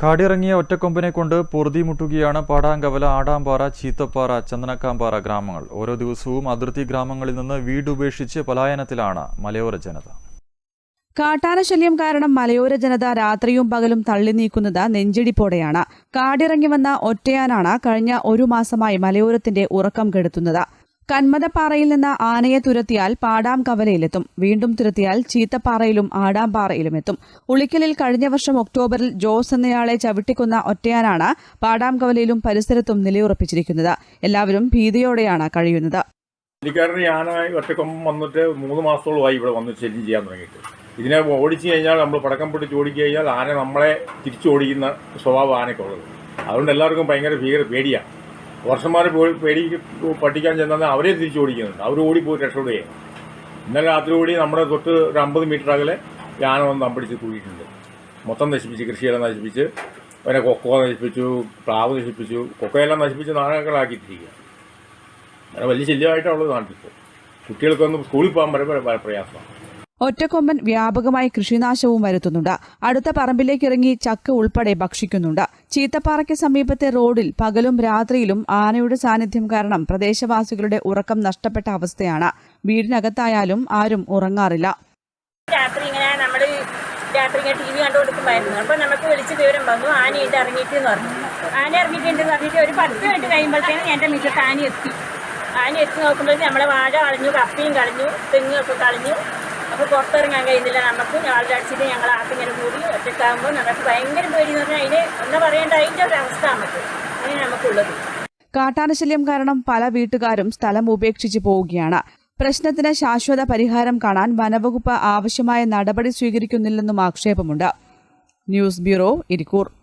കാടിറങ്ങിയ ഒറ്റക്കൊമ്പിനെ കൊണ്ട് പൊറുതി മുട്ടുകയാണ് പാടാങ്കവല ആടാമ്പാറ ചീത്തപ്പാറ ചന്ദനക്കാമ്പാറ ഗ്രാമങ്ങൾ. ഓരോ ദിവസവും അതിർത്തി ഗ്രാമങ്ങളിൽ നിന്ന് വീടുപേക്ഷിച്ച് പലായനത്തിലാണ് മലയോര ജനത. കാട്ടാന ശല്യം കാരണം മലയോര ജനത രാത്രിയും പകലും തള്ളി നീക്കുന്നത് നെഞ്ചിടിപ്പോടെയാണ്. കാടിറങ്ങി വന്ന ഒറ്റയാനാണ് കഴിഞ്ഞ ഒരു മാസമായി മലയോരത്തിന്റെ ഉറക്കം കെടുത്തുന്നത്. കന്മതപ്പാറയിൽ നിന്ന് ആനയെ തുരത്തിയാൽ പാടാം കവലയിലെത്തും. വീണ്ടും തുരത്തിയാൽ ചീത്തപ്പാറയിലും ആടാംപാറയിലും എത്തും ഉളിക്കലിൽ കഴിഞ്ഞ വർഷം ഒക്ടോബറിൽ ജോസ് എന്നയാളെ ചവിട്ടിക്കുന്ന ഒറ്റയാനാണ് പാടാം കവലയിലും പരിസരത്തും നിലയുറപ്പിച്ചിരിക്കുന്നത്. എല്ലാവരും ഭീതിയോടെയാണ് കഴിയുന്നത്. വന്നിട്ട് മൂന്ന് മാസത്തോളമായി ഇവിടെ വന്ന് ശല്യം ചെയ്യാൻ തുടങ്ങിയിട്ട്. ഇതിനെ ഓടിച്ചു കഴിഞ്ഞാൽ നമ്മൾ പടക്കം പിടിച്ച് ഓടിച്ചു കഴിഞ്ഞാൽ ആന നമ്മളെ തിരിച്ചോടിക്കുന്ന സ്വഭാവം ആനയ്ക്കുള്ളത്. അതുകൊണ്ട് എല്ലാവർക്കും ഭയങ്കര ഭീകര പേടിയാണ്. വർഷന്മാർ പോയി പേടി പഠിക്കാൻ ചെന്നാൽ അവരെ തിരിച്ചോടിക്കുന്നുണ്ട്. അവർ ഓടിപ്പോയി രക്ഷപ്പെടുകയാണ് ഇന്നലെ രാത്രി കൂടി നമ്മുടെ തൊട്ട് ഒരു അമ്പത് മീറ്റർ അകലെ യാനം വന്ന് അമ്പടിച്ച് കൂടിയിട്ടുണ്ട് മൊത്തം നശിപ്പിച്ച് കൃഷിയെല്ലാം നശിപ്പിച്ച് പിന്നെ കൊക്കോ നശിപ്പിച്ചു പ്ലാവ് നശിപ്പിച്ചു കൊക്കയെല്ലാം നശിപ്പിച്ച് നാണകളാക്കിയിട്ടിരിക്കുക അങ്ങനെ വലിയ ശല്യമായിട്ടാണ് ഉള്ളത് നാട്ടിൽ കുട്ടികൾക്കൊന്നും സ്കൂളിൽ പോകാൻ വളരെ പ്രയാസമാണ്. ഒറ്റക്കൊമ്പൻ വ്യാപകമായി കൃഷിനാശവും വരുത്തുന്നുണ്ട്. അടുത്ത പറമ്പിലേക്ക് ഇറങ്ങി ചക്ക ഉൾപ്പെടെ ഭക്ഷിക്കുന്നുണ്ട്. ചീത്തപ്പാറയ്ക്ക് സമീപത്തെ റോഡിൽ പകലും രാത്രിയിലും ആനയുടെ സാന്നിധ്യം കാരണം പ്രദേശവാസികളുടെ ഉറക്കം നഷ്ടപ്പെട്ട അവസ്ഥയാണ്. വീടിനകത്തായാലും ആരും ഉറങ്ങാറില്ല. രാത്രി ഇങ്ങനെ നമ്മൾ രാത്രി ഇങ്ങനെ ടി വി കണ്ടുകൊടുക്കുമായിരുന്നു അപ്പോൾ നമുക്ക് വിളിച്ച് വിവരം വന്നു ആനയുണ്ട് ഇറങ്ങിയിട്ട് എന്ന് പറഞ്ഞു. ആന ഇറങ്ങിയിട്ടുണ്ടെന്ന് പറഞ്ഞിട്ട് ഒരു പത്ത് മിനിറ്റ് കഴിയുമ്പോഴത്തേനും എന്റെ മിറ്റത്ത് ആന എത്തി. ആന എത്തി നോക്കുമ്പോഴത്തേക്ക് നമ്മളെ വാഴ കളഞ്ഞു കപ്പിയും കളഞ്ഞു തെങ്ങും ഒക്കെ കളഞ്ഞു. അപ്പോൾ പുറത്തിറങ്ങാൻ കഴിയുന്നില്ല. നമുക്ക് ആളുടെ അടിച്ചിട്ട് ഞങ്ങൾ ആർക്കിങ്ങനെ കൂടി ഒറ്റക്കാകുമ്പോൾ നമുക്ക് ഭയങ്കര പേടി എന്ന് പറഞ്ഞാൽ അതിന് എന്താ പറയേണ്ട അതിന്റെ ഒരു അവസ്ഥ നമുക്ക്. അങ്ങനെ നമുക്കുള്ളത്. കാട്ടാനശല്യം കാരണം പല വീട്ടുകാരും സ്ഥലം ഉപേക്ഷിച്ചു പോവുകയാണ്. പ്രശ്നത്തിന് ശാശ്വത പരിഹാരം കാണാൻ വനവകുപ്പ് ആവശ്യമായ നടപടി സ്വീകരിക്കുന്നില്ലെന്നും ആക്ഷേപമുണ്ട്. News bureau Irikkur.